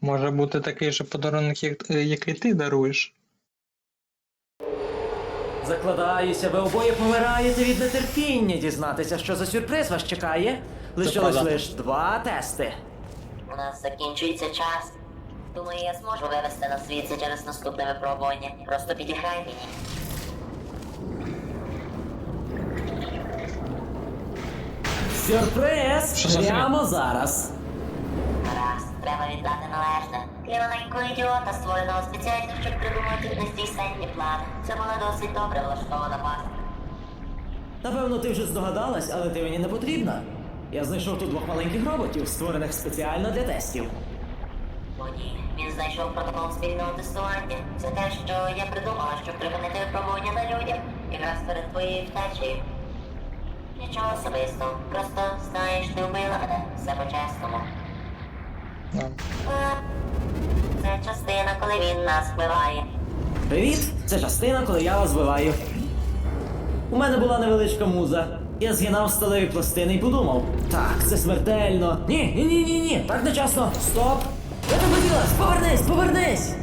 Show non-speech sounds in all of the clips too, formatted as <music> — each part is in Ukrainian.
Може бути такий же подарунок, як, е, який ти даруєш. Закладаюся, ви обоє помираєте від нетерпіння дізнатися, що за сюрприз вас чекає. Лишилось правда. лише два тести. У нас закінчується час. Думаю, я зможу вивести нас звідси через наступне випробування. Просто підіграй мені. Сюрприз! Що за Прямо зараз. Гаразд, треба віддати належне. Для маленького ідіота, створеного спеціально, щоб придумати нездійсненні плани. Це була досить добре влаштована пастка. Напевно, ти вже здогадалась, але ти мені не потрібна. Я знайшов тут двох маленьких роботів, створених спеціально для тестів. О ні, він знайшов протокол спільного тестування. Це те, що я придумала, щоб припинити випробування на людях, якраз перед твоєю втечею. Нічого особистого, просто знаєш, ти вбила мене, все по-чесному. Це частина, коли він нас вбиває. Привіт! Це частина, коли я вас вбиваю. У мене була невеличка муза. Я згинав сталеві пластини і подумав. Так, це смертельно. Ні, ні, ні, ні, ні, так не чесно. Стоп! Я тебе хотілась, повернись, повернись!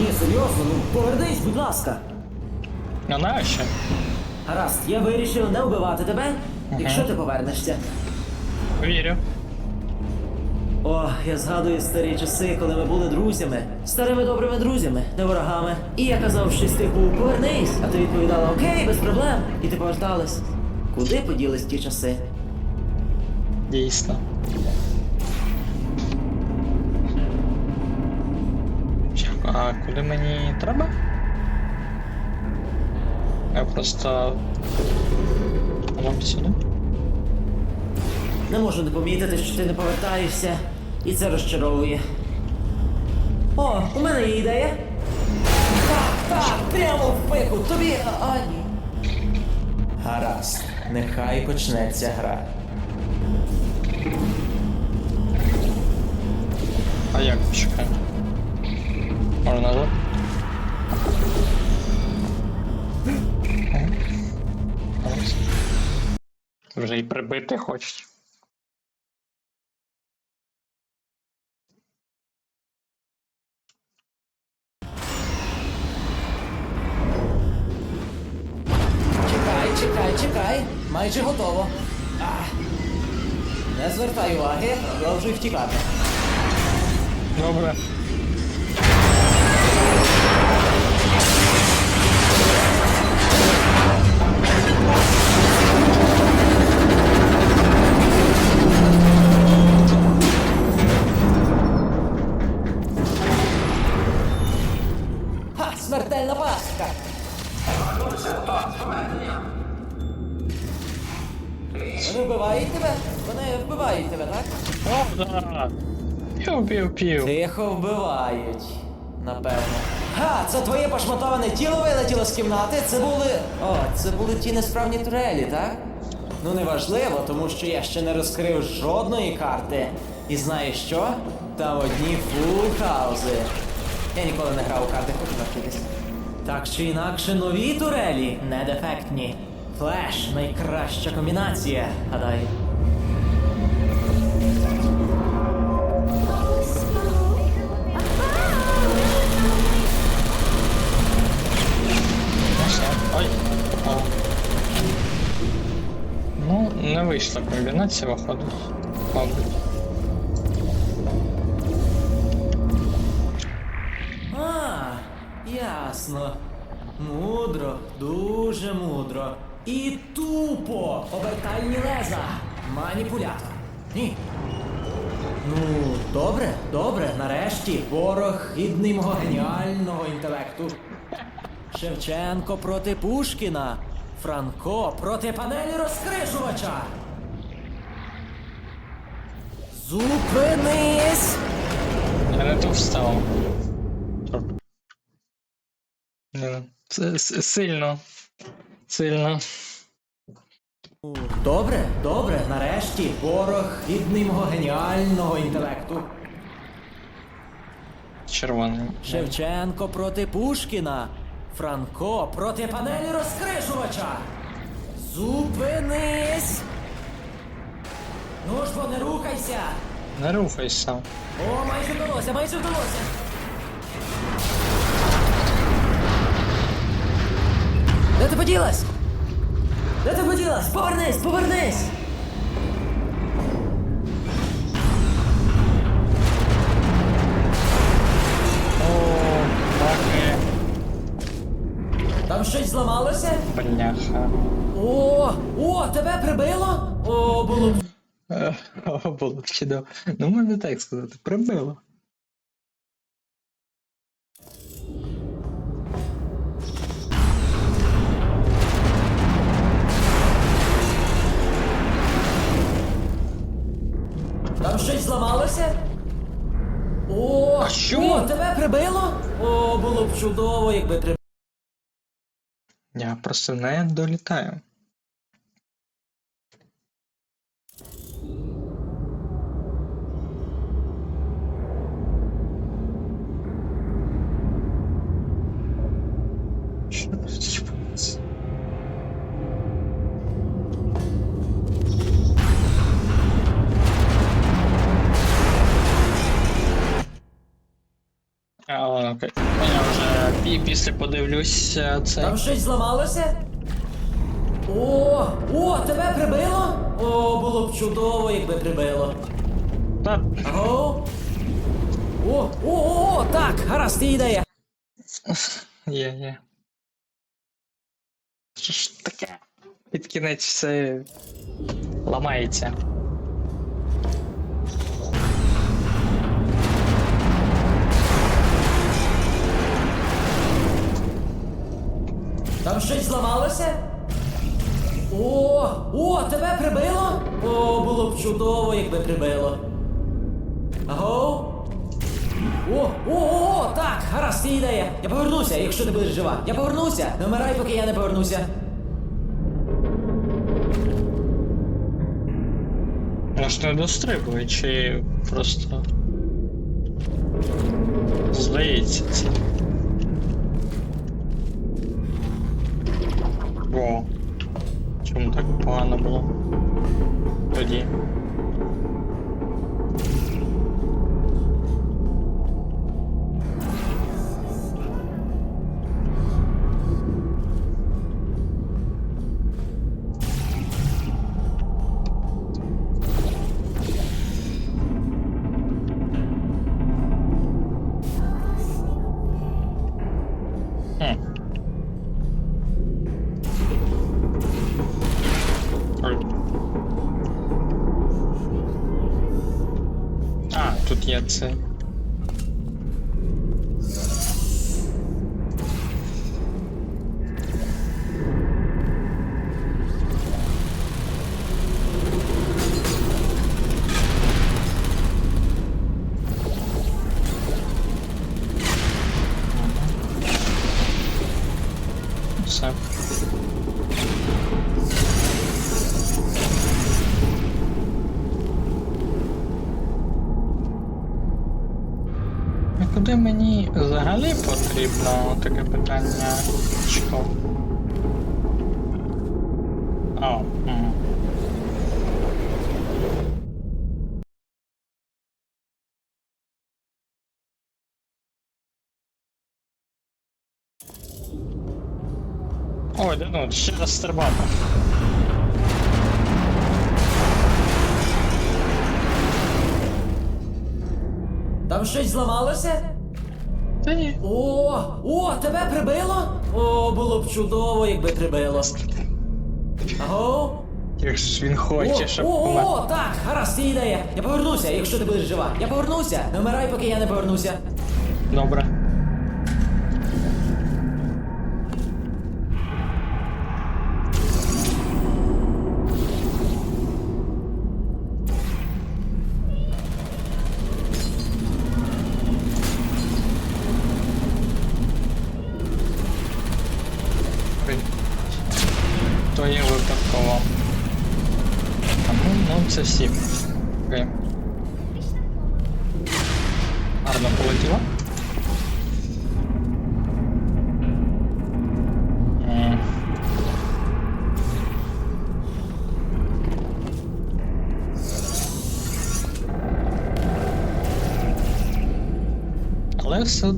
Ні, серйозно, ну повернись, будь ласка. а нащо? Гаразд, я вирішив не вбивати тебе, якщо ти повернешся. Вірю. О, я згадую старі часи, коли ми були друзями, старими добрими друзями, не ворогами. І я казав щось типу повернись, а ти відповідала Окей, без проблем. І ти поверталась. Куди поділись ті часи? Дійсно. А куди мені треба? Я просто. Сюди. Не можу не помітити, що ти не повертаєшся, і це розчаровує. О, у мене є ідея. Так, так, прямо в пику, тобі. А, а. Гаразд, нехай почнеться гра. А як чекай? Можна назад? Вже і прибити хочуть. Майже готово. Не звертай уваги, продовжуй втікати. Добре. Ха, смертельна пастка. Вони вбивають тебе? Вони вбивають тебе, так? Правда! Пів-пів-пів. Тихо вбивають. Напевно. Га, це твоє пошматоване тіло вилетіло з кімнати. Це були. О, це були ті несправні турелі, так? Ну неважливо, тому що я ще не розкрив жодної карти. І знаєш що? Там одні фулхаузи. Я ніколи не грав у карти, хочу навчитись. Так чи інакше, нові турелі не дефектні. Флеш найкраща комбінація, гадаю. Ну. Ой. Ну, не вийшла комбінація, виходить. Мабуть. А, ясно. Мудро, дуже мудро. І тупо обертальні леза. Маніпулятор. Ні. Ну, добре, добре, нарешті. Ворог гідний мого геніального інтелекту. Шевченко проти Пушкіна. Франко проти панелі розкришувача. Зупинись! Я не ту встав. Це сильно. Сильно. Добре, добре, нарешті ворог гідний мого геніального інтелекту. Червоний. Шевченко проти Пушкіна. Франко проти панелі розкришувача. Зупинись! Ну ж бо не рухайся! Не рухайся. О, майже вдалося, майже вдалося. Де ти поділась? Де ти поділась? Повернись, повернись! О, баки. Там щось зламалося? Бляха. О, о, тебе прибило? О, було б Е, О, було б чудово. Ну, можна так сказати, прибило. Прибило? О, було б чудово, якби прибило. Я просто не долітаю. Окей. Я вже пі- після подивлюся це. Там щось зламалося? О, о, тебе прибило? О, було б чудово, якби прибило. Та, Аго? О, о, о, о, так, гаразд, є ідея. Є, є. Що ж таке? Під кінець все ламається. Там щось зламалося? О, о, тебе прибило? О, було б чудово, якби прибило. Аго? О, о, о, о, так, гаразд, є ідея. Я повернуся, якщо ти будеш жива. Я повернуся. Не вмирай, поки я не повернуся. Аж не дострибує, чи просто. Здається це. Куди мені взагалі потрібно таке питання? Чекав. О, м. Ой, да ну, ще раз стрибати. Там щось зламалося? Та ні. О, о, тебе прибило? О, було б чудово, якби прибило. Аго? Як ж він О, хоче, щоб о, помер. о, так, гаразд, є ідея. Я повернуся, якщо ти будеш жива. Я повернуся. Не вмирай, поки я не повернуся. Добре.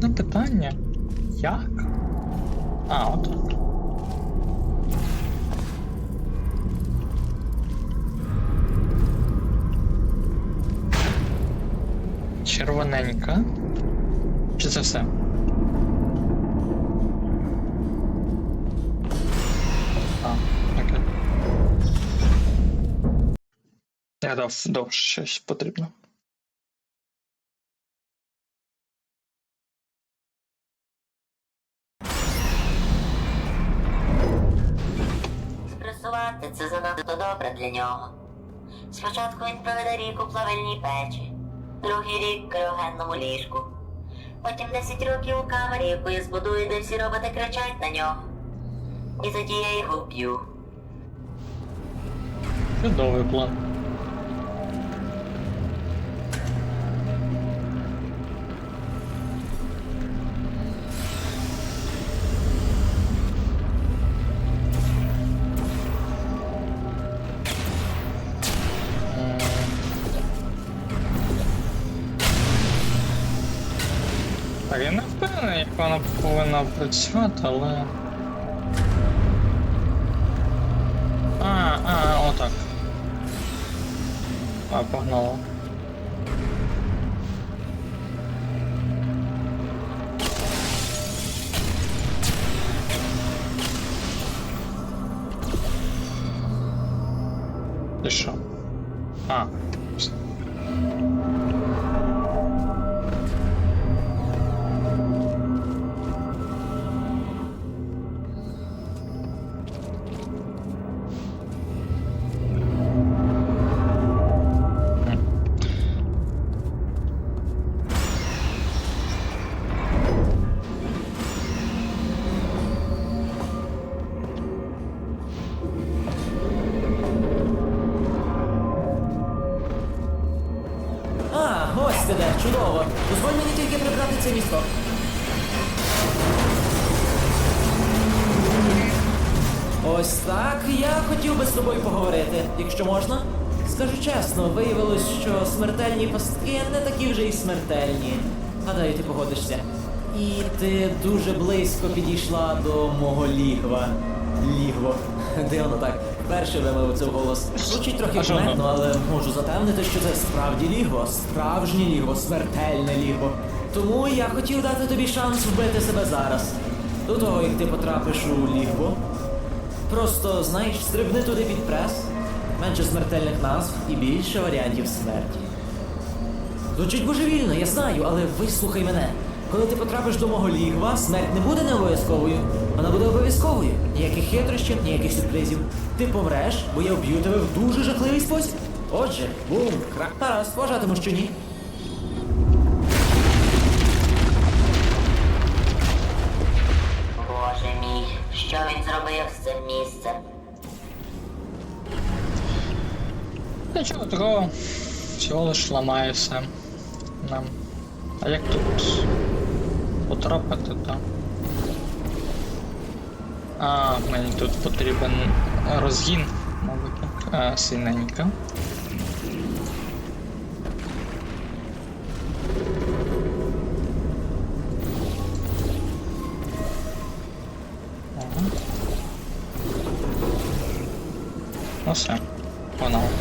Одне питання. Як? А, от. Червоненька. Чи це все? Я дав довше щось потрібно. Занадто добре для нього. Спочатку він проведе рік у плавильній печі, другий рік в криогенному ліжку. Потім 10 років у камері, яку я збудую, де всі роботи кричать на нього. І тоді я його вб'ю. Чудовий план. Повинна працювати, але. А, а, отак. А, погнало. Скажу чесно, виявилось, що смертельні пастки не такі вже й смертельні. Гадаю, ти погодишся. І ти дуже близько підійшла до мого лігва. Лігво. Дивно так. Перше вимовив це вголос. Звучить трохи кумедно, але можу запевнити, що це справді лігво, справжнє лігво, смертельне лігво. Тому я хотів дати тобі шанс вбити себе зараз. До того, як ти потрапиш у лігво. Просто, знаєш, стрибни туди під прес, менше смертельних назв і більше варіантів смерті. Звучить божевільно, я знаю, але вислухай мене. Коли ти потрапиш до мого лігва, смерть не буде не обов'язковою. Вона буде обов'язковою. Ніяких хитрощів, ніяких сюрпризів. Ти помреш, бо я вб'ю тебе в дуже жахливий спосіб. Отже, бум, крак тарас, вважатиму, що ні. Нічого такого. Всього лиш ламається нам. А як тут потрапити там? А, мені тут потрібен розгін, мабуть. А, синенька. Ну все, погнали.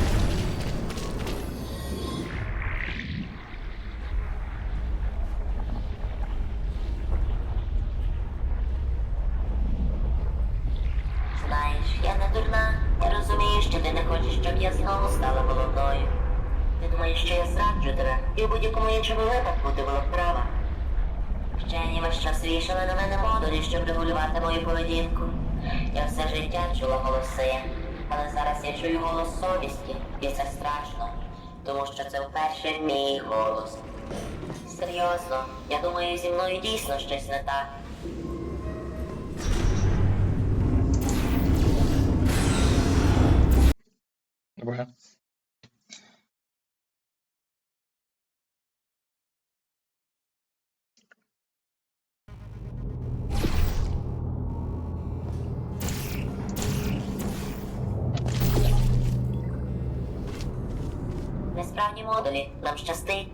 Вперше мій голос. Серйозно, я думаю, зі мною дійсно щось не так. Добре. Модулі, нам щастить.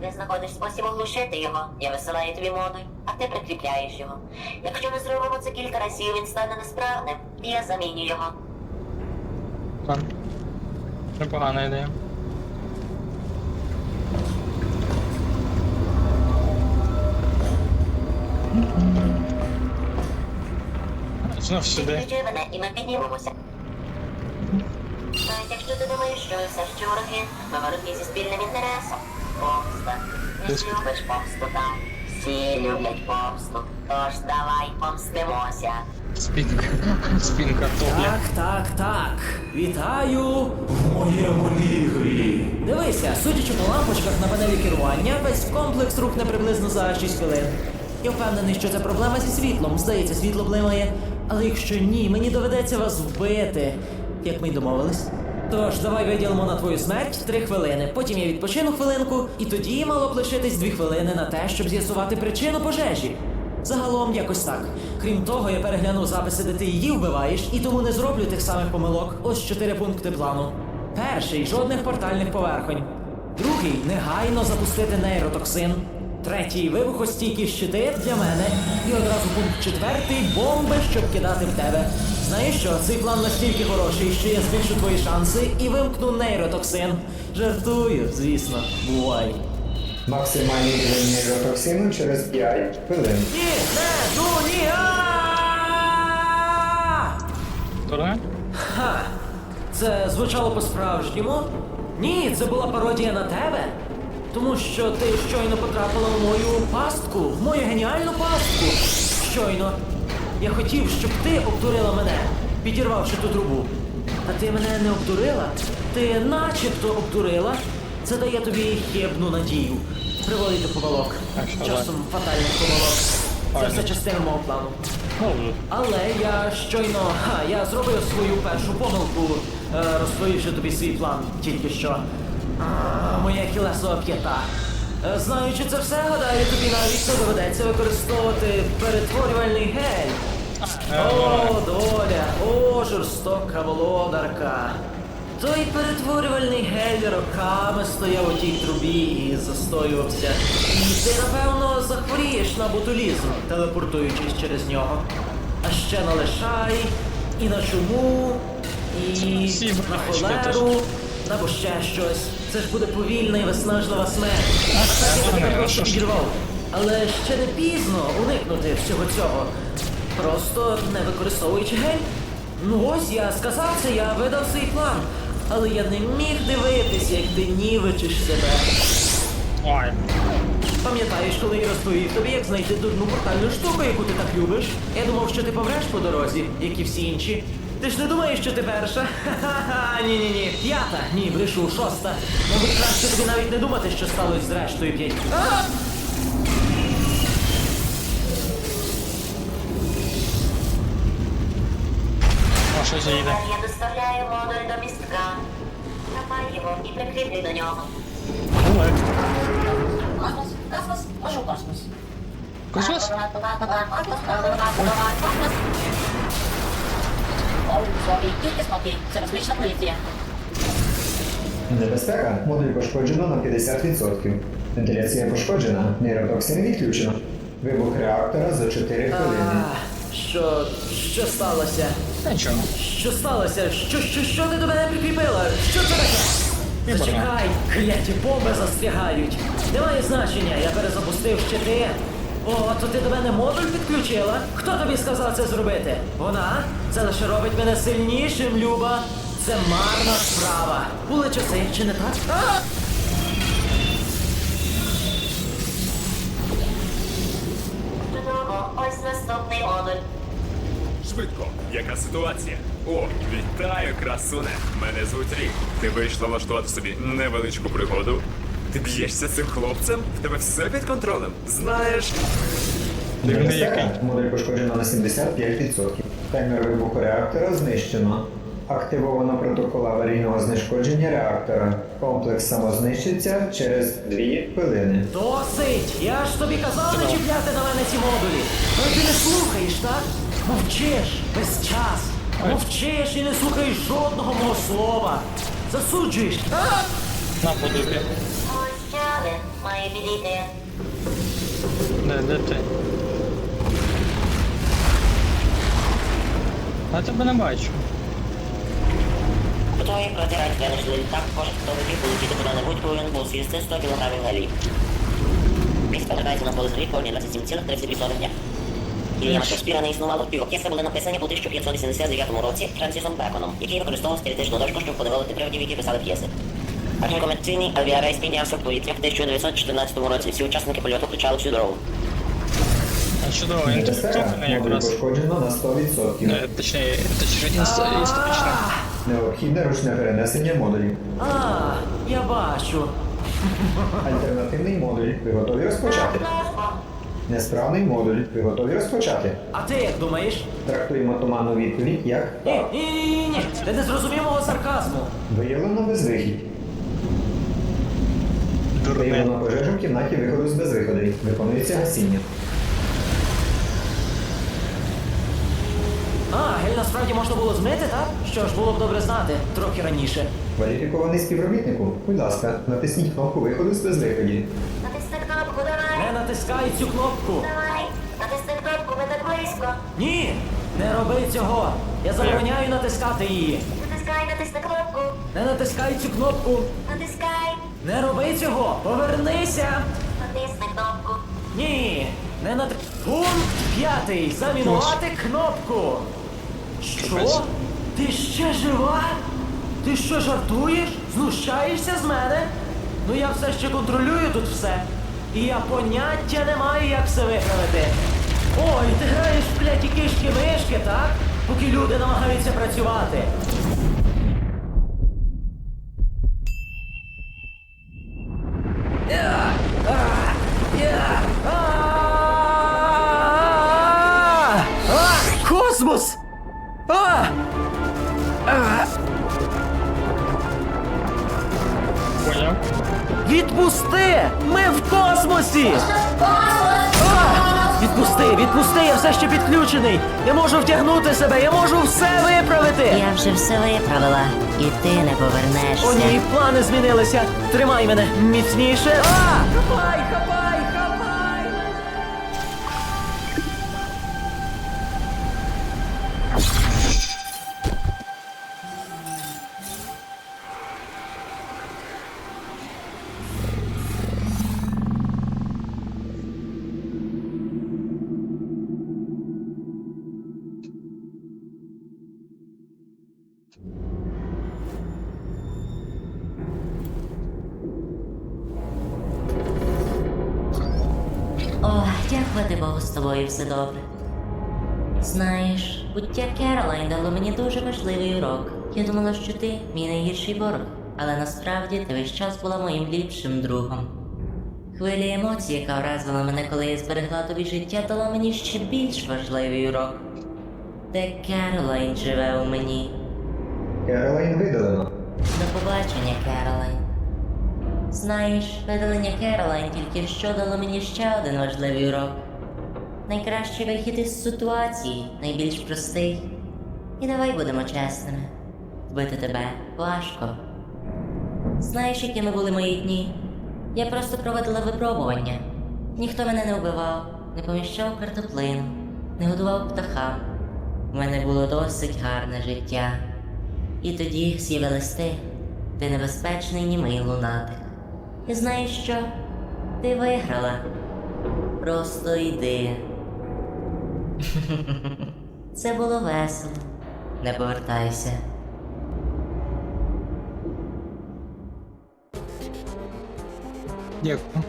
ти знаходиш спосіб оглушити його. Я висилаю тобі модуль, а ти прикріпляєш його. Якщо ми зробимо це кілька разів, він стане несправним, і я заміню його. Так. Непогана ідея. Знов сюди. Підключи мене, і ми піднімемося. Якщо ти думаєш, що все ще вороги, ми вороги зі спільним інтересом. Помста. Ти ж помсту, так? Всі люблять помсту. Тож давай помстимося. Спінка. <laughs> Спінка топлі. Так, так, так. Вітаю в моєму лігрі. Дивися, судячи по лампочках на панелі керування, весь комплекс рухне приблизно за 6 хвилин. Я впевнений, що це проблема зі світлом. Здається, світло блимає. Але якщо ні, мені доведеться вас вбити. Як ми й домовились. Тож, давай виділимо на твою смерть 3 хвилини. Потім я відпочину хвилинку, і тоді мало б лишитись 2 хвилини на те, щоб з'ясувати причину пожежі. Загалом якось так. Крім того, я переглянув записи, де ти її вбиваєш, і тому не зроблю тих самих помилок. Ось чотири пункти плану. Перший жодних портальних поверхонь. Другий негайно запустити нейротоксин. Третій вибухостійкі щити для мене. І одразу пункт четвертий бомби, щоб кидати в тебе. Знаєш що, цей план настільки хороший, що я збільшу твої шанси і вимкну нейротоксин. Жартую, звісно, бувай. Максимальний рівень нейротоксину через 5 хвилин. Ні, не, ну ні. а! Ха! Це звучало по-справжньому? Ні, це була пародія на тебе. Тому що ти щойно потрапила в мою пастку, в мою геніальну пастку. Щойно. Я хотів, щоб ти обдурила мене, підірвавши ту трубу. Та ти мене не обдурила. Ти начебто обдурила. Це дає тобі хибну надію. Приводить до помилок. Часом фатальних помилок. Це все частина мого плану. Але я щойно. Ха, я зробив свою першу помилку, е, розповівши тобі свій план тільки що. Моя кілесова п'ята. Е, Знаючи це все, гадаю, тобі навіть не доведеться використовувати перетворювальний гель. О, доля, о, жорстока володарка. Той перетворювальний гель роками стояв у тій трубі і застоювався. І ти, напевно, захворієш на ботулізм, телепортуючись через нього. А ще на лишай, і на чуму, і на холеру, або ще щось. Це ж буде повільна і виснажлива смерть. А так я тебе просто підірвав. Але ще не пізно уникнути всього цього. Просто не використовуючи гель. Ну ось я сказав це, я видав свій план. Але я не міг дивитися, як ти нівечиш себе. Ой. Пам'ятаєш, коли я розповів тобі, як знайти дурну портальну штуку, яку ти так любиш? Я думав, що ти помреш по дорозі, як і всі інші. Ти ж не думаєш, що ти перша? Ха-ха-ха, <laughs> ні-ні-ні. П'ята, ні, брешу, шоста. Мабуть, краще тобі навіть не думати, що сталося з рештою п'ять. А! О, щось їде. Я доставляю модуль до містка. Хапай його і прикріплюй до нього. Ой. Космос, космос, прошу космос. Космос? Оу, спокій, тільки спокій. Це безпечна поліція. Небезпека. Модуль пошкоджено на 50%. Вентиляція пошкоджена. Нейротоксин відключено. Вибух реактора за 4 хвилини. А, Що, що сталося? Нічого. Що сталося? Що, що, що ти до мене прикріпила? Що це таке? Зачекай, кляті бомби застрягають. Немає значення, я перезапустив щити. О, то ти до мене модуль підключила? Хто тобі сказав це зробити? Вона? Це лише робить мене сильнішим, Люба. Це марна справа. Були часи, чи не так? А! Чудово, ось наступний модуль. Швидко, яка ситуація? О, вітаю, красуне! Мене звуть Рік. Ти вийшла влаштувати собі невеличку пригоду. Ти б'єшся з цим хлопцем? В тебе все під контролем. Знаєш, який. Модуль пошкоджено на 75%. Таймер вибуху реактора знищено. Активовано протокол аварійного знешкодження реактора. Комплекс самознищиться через 2 хвилини. Досить! Я ж тобі казав не чіпляти на мене ці модулі. Але ти не слухаєш, так? Мовчиш весь час. Мовчиш і не слухаєш жодного мого слова. Засуджуєш. А! На подобі. Один має підійти. Де, де ти? А тебе не бачу. Готові протирати винайшли літак, кожен, хто хотів полетіти куди-небудь, повинен був з'їсти 100 кілограмів галів. Місто надається на поле землі кожні 27,32 дня. Ілля Шекспіра не існувало, півокеси були написані у 1589 році Франсісом Беконом, який використовував стилістичну дошку, щоб подивити приводів, які писали п'єси. Перший авіарейс піднявся в повітря в 1914 році. Всі учасники польоту включали всю дорогу. А чудово, інтерактивне Небезпека, модуль якраз. пошкоджено на 100%. Е, Точніше, точніше, інст- історично. Необхідне ручне перенесення модулів. А, я бачу. Альтернативний модуль. Ви готові розпочати? Несправний модуль. Ви готові розпочати? А ти як думаєш? Трактуємо туманну відповідь як Ні, так. ні, ні, ні, ні. Ти не зрозумів мого сарказму. Виявлено безвихідь. Дурне. Виявлено пожежу в кімнаті виходу з безвиходу. Виконується гасіння. А, гель насправді можна було змити, так? Що ж, було б добре знати, трохи раніше. Кваліфікований співробітнику, будь ласка, натисніть кнопку виходу з безвиході. Натисни кнопку, давай. Не натискай цю кнопку. Давай. Натисни кнопку, ми так близько. Ні, не роби цього. Я забороняю натискати її. Натискай, натисни кнопку. Не натискай цю кнопку. Натискай. Не роби цього. Повернися. Натисни кнопку. Ні, не нат... Пункт п'ятий. Замінувати кнопку. Що? Ти ще жива? Ти що жартуєш? Знущаєшся з мене? Ну я все ще контролюю тут все. І я поняття не маю, як все виправити. Ой, ти граєш в кляті кишки-мишки, так? Поки люди намагаються працювати. Космос! А! А! Поняв? Відпусти! Ми в космосі! А! Відпусти, відпусти, я все ще підключений! Я можу втягнути себе, я можу все виправити! Я вже все виправила, і ти не повернешся. О ні, плани змінилися! Тримай мене міцніше! А! Хапай, хапай, хапай! Дякувати Богу, з тобою все добре. Знаєш, буття Керолайн дало мені дуже важливий урок. Я думала, що ти мій найгірший ворог, але насправді ти весь час була моїм ліпшим другом. Хвиля емоцій, яка вразила мене, коли я зберегла тобі життя, дала мені ще більш важливий урок. Де Керолайн живе у мені. Керолайн видалено. До побачення, Керолайн. Знаєш, видалення Керолайн тільки що дало мені ще один важливий урок. Найкращий вихід із ситуації, найбільш простий. І давай будемо чесними. Вбити тебе важко. Знаєш, якими були мої дні? Я просто проводила випробування. Ніхто мене не вбивав, не поміщав картоплину, не годував птахам. У мене було досить гарне життя. І тоді з'явилась ти, ти небезпечний німий лунатик. І знаєш що? Ти виграла. Просто йди. <laughs> Це було весело. Не повертайся. Дякую.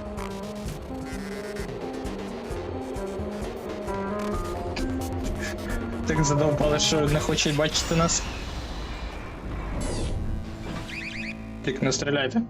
Так задовбали, що не хочуть бачити нас. Так, не стріляйте.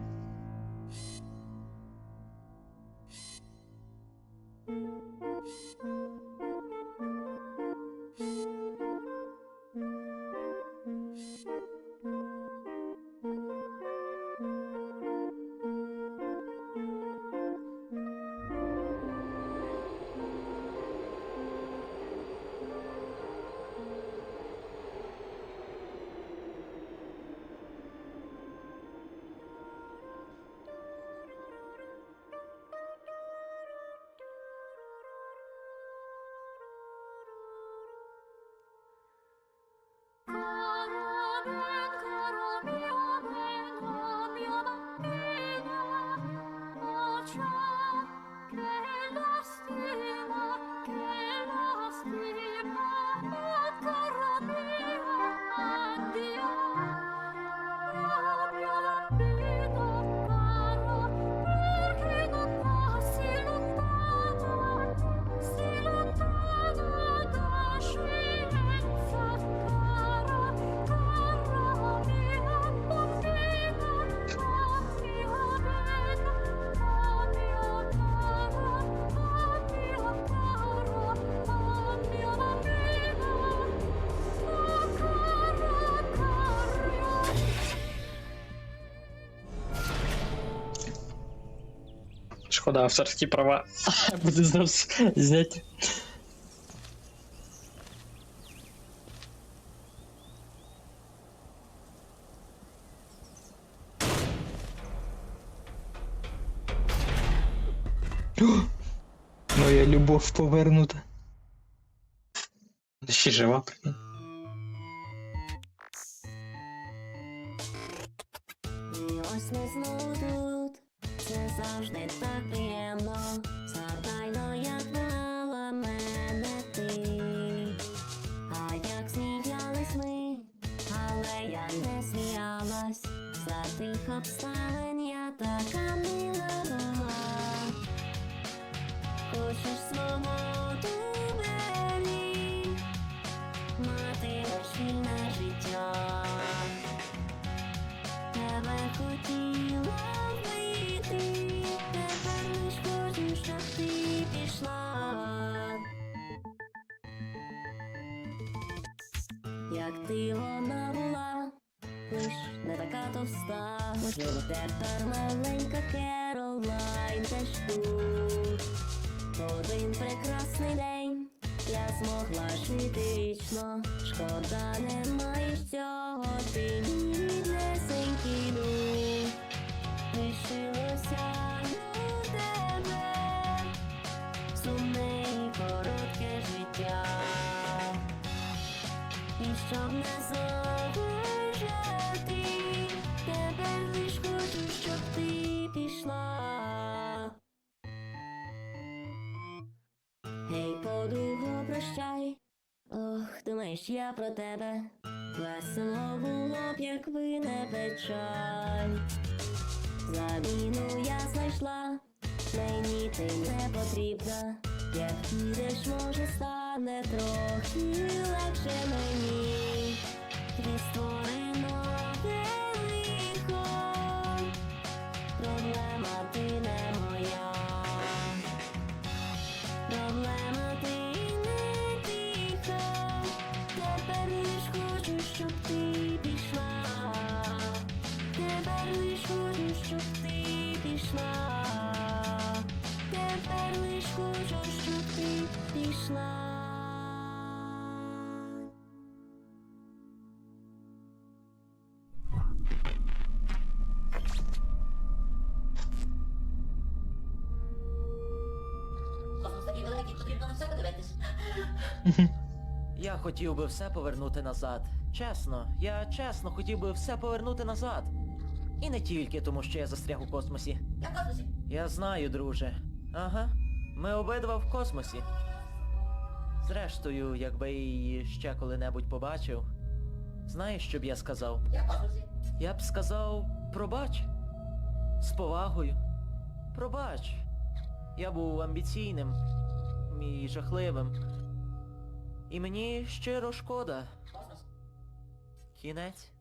Шкода, авторські права. <laughs> Буде знов зняти. <gasps> Моя любов повернута. Ще жива, прикинь. Завжди так приємно. Згадайно, як вела мене ти. А як сміялись ми, але я не сміялась. За тих обставин я така мила була. Хочеш свободу мені, матимеш вільне життя. Тебе хотіла ти вона була, лиш не така товста. Можливо, тепер маленька Керолайн теж тут. Один прекрасний день я змогла жити. Шкода, не маєш цього ти ріднесенький друг. Лишилося тепер лиш хочу, щоб ти пішла. Гей, подругу, прощай. Ох, думаєш, я про тебе. Весело було б, якби не печаль. Заміну я знайшла, мені ти не потрібна. Як підеш, може, стане трохи легше мені. Твій створено Я хотів би все повернути назад. Чесно, я чесно хотів би все повернути назад. І не тільки тому, що я застряг у космосі. Я в космосі. Я знаю, друже. Ага. Ми обидва в космосі. Зрештою, якби я її ще коли-небудь побачив. Знаєш, що б я сказав? Я в космосі. Я б сказав пробач. З повагою. Пробач. Я був амбіційним і жахливим. І мені щиро шкода. Кінець.